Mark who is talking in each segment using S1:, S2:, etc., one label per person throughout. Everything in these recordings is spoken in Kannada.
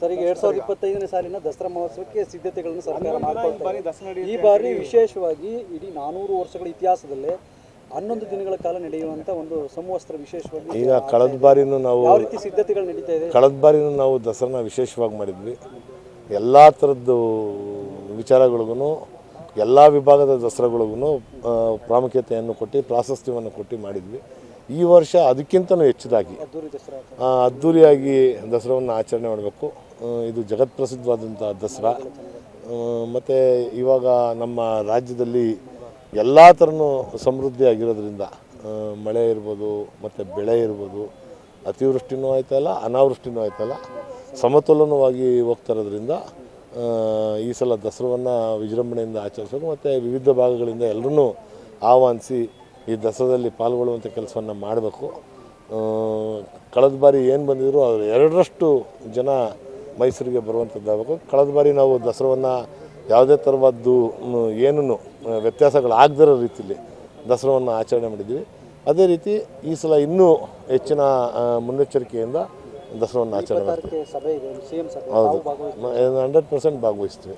S1: ಸರ್ ಈಗ ಎರಡ್ ಸಾವಿರದ ಇಪ್ಪತ್ತೈದನೇ ಸಾಲಿನ ದಸರಾ ಮಹೋತ್ಸವಕ್ಕೆ ಸಿದ್ಧತೆಗಳನ್ನು ಸರ್ಕಾರ ಮಾಡಿಕೊಳ್ತಾರೆ ಈ ಬಾರಿ ವಿಶೇಷವಾಗಿ ಇಡೀ ನಾನೂರು ವರ್ಷಗಳ ಇತಿಹಾಸದಲ್ಲೇ ಹನ್ನೊಂದು ದಿನಗಳ ಕಾಲ ನಡೆಯುವಂತ ಒಂದು ಸಮವಸ್ತ್ರ ವಿಶೇಷವಾಗಿ
S2: ಈಗ ಕಳೆದ ಬಾರಿನೂ ನಾವು
S1: ಯಾವ ರೀತಿ ಸಿದ್ಧತೆಗಳು ನಡೀತಾ ಇದೆ?
S2: ಕಳೆದ ಬಾರಿನೂ ನಾವು ದಸರಾನ ವಿಶೇಷವಾಗಿ ಮಾಡಿದ್ವಿ. ಎಲ್ಲ ಥರದ್ದು ವಿಚಾರಗಳಿಗೂ ಎಲ್ಲ ವಿಭಾಗದ ದಸರಾಗಳಿಗೂ ಪ್ರಾಮುಖ್ಯತೆಯನ್ನು ಕೊಟ್ಟು ಪ್ರಾಶಸ್ತ್ಯವನ್ನು ಕೊಟ್ಟು ಮಾಡಿದ್ವಿ. ಈ ವರ್ಷ ಅದಕ್ಕಿಂತಲೂ ಹೆಚ್ಚಿದಾಗಿ ಅದ್ಧೂರಿಯಾಗಿ ದಸರಾವನ್ನು ಆಚರಣೆ ಮಾಡಬೇಕು. ಇದು ಜಗತ್ಪ್ರಸಿದ್ಧವಾದಂಥ ದಸರಾ. ಮತ್ತು ಇವಾಗ ನಮ್ಮ ರಾಜ್ಯದಲ್ಲಿ ಎಲ್ಲ ಥರನೂ ಸಮೃದ್ಧಿ ಆಗಿರೋದ್ರಿಂದ ಮಳೆ ಇರ್ಬೋದು, ಮತ್ತು ಬೆಳೆ ಇರ್ಬೋದು, ಅತಿವೃಷ್ಟಿನೂ ಆಯ್ತಲ್ಲ, ಅನಾವೃಷ್ಟಿನೂ ಆಯ್ತಲ್ಲ, ಸಮತೋಲನವಾಗಿ ಹೋಗ್ತಾ ಇರೋದ್ರಿಂದ ಈ ಸಲ ದಸರಾವನ್ನು ವಿಜೃಂಭಣೆಯಿಂದ ಆಚರಿಸೋದು, ಮತ್ತು ವಿವಿಧ ಭಾಗಗಳಿಂದ ಎಲ್ಲರನ್ನೂ ಆಹ್ವಾನಿಸಿ ಈ ದಸರಾದಲ್ಲಿ ಪಾಲ್ಗೊಳ್ಳುವಂಥ ಕೆಲಸವನ್ನು ಮಾಡಬೇಕು. ಕಳೆದ ಬಾರಿ ಏನು ಬಂದಿದ್ರು ಅದ್ರ ಎರಡರಷ್ಟು ಜನ ಮೈಸೂರಿಗೆ ಬರುವಂಥದ್ದಾಗಬೇಕು. ಕಳೆದ ಬಾರಿ ನಾವು ದಸರಾವನ್ನು ಯಾವುದೇ ಥರವಾದ್ದು ಏನೂ ವ್ಯತ್ಯಾಸಗಳಾಗದಿರೋ ರೀತಿಯಲ್ಲಿ ದಸರಾವನ್ನು ಆಚರಣೆ ಮಾಡಿದ್ವಿ ಅದೇ ರೀತಿ ಈ ಸಲ ಇನ್ನೂ ಹೆಚ್ಚಿನ ಮುನ್ನೆಚ್ಚರಿಕೆಯಿಂದ ದಸರಾವನ್ನು ಆಚರಣೆ ಮಾಡ್ತೀವಿ.
S1: ಭಾಗವಹಿಸಿ
S2: ಹಂಡ್ರೆಡ್ ಪರ್ಸೆಂಟ್ ಭಾಗವಹಿಸ್ತೀವಿ.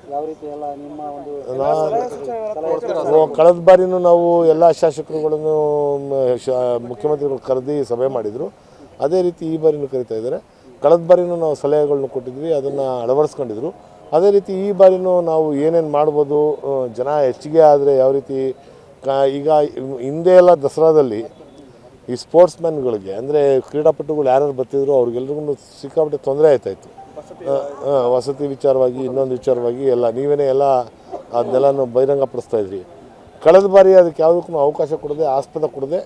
S2: ನಾವು ಕಳೆದ ಬಾರಿನೂ ನಾವು ಎಲ್ಲ ಶಾಸಕರುಗಳನ್ನು ಮುಖ್ಯಮಂತ್ರಿಗಳು ಕರೆದಿ ಸಭೆ ಮಾಡಿದರು. ಅದೇ ರೀತಿ ಈ ಬಾರಿನೂ ಕರಿತಾ ಇದ್ದಾರೆ. ಕಳೆದ ಬಾರಿನೂ ನಾವು ಸಲಹೆಗಳನ್ನು ಕೊಟ್ಟಿದ್ವಿ ಅದನ್ನು ಅಳವಡಿಸ್ಕೊಂಡಿದ್ರು. ಅದೇ ರೀತಿ ಈ ಬಾರಿನೂ ನಾವು ಏನೇನು ಮಾಡ್ಬೋದು ಜನ ಹೆಚ್ಚಿಗೆ ಆದರೆ ಯಾವ ರೀತಿ ಈಗ ಹಿಂದೆ ಎಲ್ಲ ದಸರಾದಲ್ಲಿ ಈ ಸ್ಪೋರ್ಟ್ಸ್ ಮ್ಯಾನ್ಗಳಿಗೆ ಅಂದರೆ ಕ್ರೀಡಾಪಟುಗಳು ಯಾರ್ಯಾರು ಬರ್ತಿದ್ರು ಅವ್ರಿಗೆಲ್ರಿಗೂ ಸಿಕ್ಕಾಪಟ್ಟೆ ತೊಂದರೆ ಆಯ್ತಾಯಿತ್ತು ವಸತಿ ವಿಚಾರವಾಗಿ ಇನ್ನೊಂದು ವಿಚಾರವಾಗಿ ಎಲ್ಲ ನೀವೇನೇ ಎಲ್ಲ ಅದನ್ನೆಲ್ಲ ಬಹಿರಂಗಪಡಿಸ್ತಾ ಇದ್ರಿ. ಕಳೆದ ಬಾರಿ ಅದಕ್ಕೆ ಯಾವುದಕ್ಕೂ ಅವಕಾಶ ಕೊಡದೆ ಆಸ್ಪದ ಕೊಡದೆ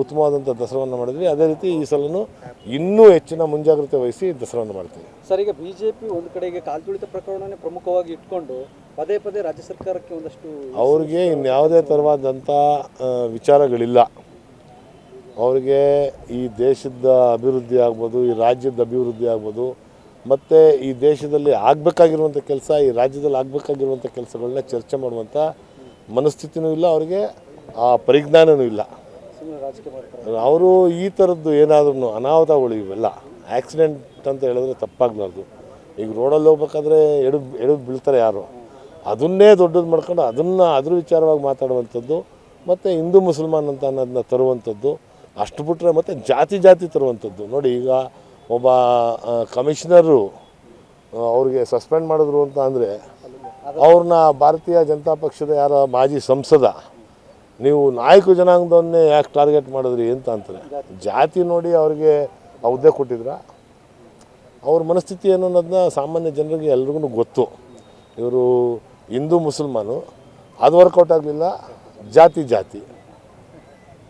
S2: ಉತ್ತಮವಾದಂಥ ದಸರಾವನ್ನು ಮಾಡಿದ್ವಿ ಅದೇ ರೀತಿ ಈ ಸಲನು ಇನ್ನೂ ಹೆಚ್ಚಿನ ಮುಂಜಾಗ್ರತೆ ವಹಿಸಿ ದಸರಾವನ್ನು ಮಾಡ್ತೀವಿ.
S1: ಸರ್ ಈಗ ಪಿ ಒಂದು ಕಡೆಗೆ ಕಾಲ್ತುಳಿತ ಪ್ರಕರಣನೇ ಪ್ರಮುಖವಾಗಿ ಇಟ್ಕೊಂಡು ಪದೇ ಪದೇ ರಾಜ್ಯ ಸರ್ಕಾರಕ್ಕೆ ಒಂದಷ್ಟು
S2: ಅವ್ರಿಗೆ ಇನ್ಯಾವುದೇ ತರವಾದಂಥ ವಿಚಾರಗಳಿಲ್ಲ. ಅವ್ರಿಗೆ ಈ ದೇಶದ ಅಭಿವೃದ್ಧಿ ಆಗ್ಬೋದು, ಈ ರಾಜ್ಯದ ಅಭಿವೃದ್ಧಿ ಆಗ್ಬೋದು, ಮತ್ತು ಈ ದೇಶದಲ್ಲಿ ಆಗಬೇಕಾಗಿರುವಂಥ ಕೆಲಸ, ಈ ರಾಜ್ಯದಲ್ಲಿ ಆಗಬೇಕಾಗಿರುವಂಥ ಕೆಲಸಗಳನ್ನ ಚರ್ಚೆ ಮಾಡುವಂಥ ಮನಸ್ಥಿತಿನೂ ಇಲ್ಲ, ಅವರಿಗೆ ಆ ಪರಿಜ್ಞಾನವೂ ಇಲ್ಲ. ಅವರು ಈ ಥರದ್ದು ಏನಾದ್ರೂ ಅನಾಹುತಗಳು ಇವೆಲ್ಲ, ಆಕ್ಸಿಡೆಂಟ್ ಅಂತ ಹೇಳಿದ್ರೆ ತಪ್ಪಾಗಲಾರ್ದು. ಈಗ ರೋಡಲ್ಲಿ ಹೋಗ್ಬೇಕಾದ್ರೆ ಎಡದು ಎಡದು ಬೀಳ್ತಾರೆ ಯಾರು? ಅದನ್ನೇ ದೊಡ್ಡದು ಮಾಡ್ಕೊಂಡು ಅದನ್ನು ಅದ್ರ ವಿಚಾರವಾಗಿ ಮಾತಾಡುವಂಥದ್ದು, ಮತ್ತು ಹಿಂದೂ ಮುಸಲ್ಮಾನ್ ಅಂತ ಅನ್ನೋದನ್ನ ತರುವಂಥದ್ದು ಅಷ್ಟು ಬಿಟ್ಟರೆ ಮತ್ತು ಜಾತಿ ಜಾತಿ ತರುವಂಥದ್ದು. ನೋಡಿ ಈಗ ಒಬ್ಬ ಕಮಿಷನರು ಅವ್ರಿಗೆ ಸಸ್ಪೆಂಡ್ ಮಾಡಿದ್ರು ಅಂತ ಅಂದರೆ ಅವ್ರನ್ನ ಭಾರತೀಯ ಜನತಾ ಪಕ್ಷದ ಯಾರ ಮಾಜಿ ಸಂಸದ, ನೀವು ನಾಯಕ ಜನಾಂಗದವನ್ನೇ ಯಾಕೆ ಟಾರ್ಗೆಟ್ ಮಾಡಿದ್ರಿ ಅಂತ ಅಂತಾರೆ. ಜಾತಿ ನೋಡಿ ಅವ್ರಿಗೆ ಆ ಹುದ್ದೆ ಕೊಟ್ಟಿದ್ರ. ಅವ್ರ ಮನಸ್ಥಿತಿ ಏನು ಅನ್ನೋದನ್ನ ಸಾಮಾನ್ಯ ಜನರಿಗೆ ಎಲ್ರಿಗೂ ಗೊತ್ತು. ಇವರು ಹಿಂದೂ ಮುಸಲ್ಮಾನು, ಅದು ವರ್ಕೌಟ್ ಆಗಲಿಲ್ಲ, ಜಾತಿ ಜಾತಿ.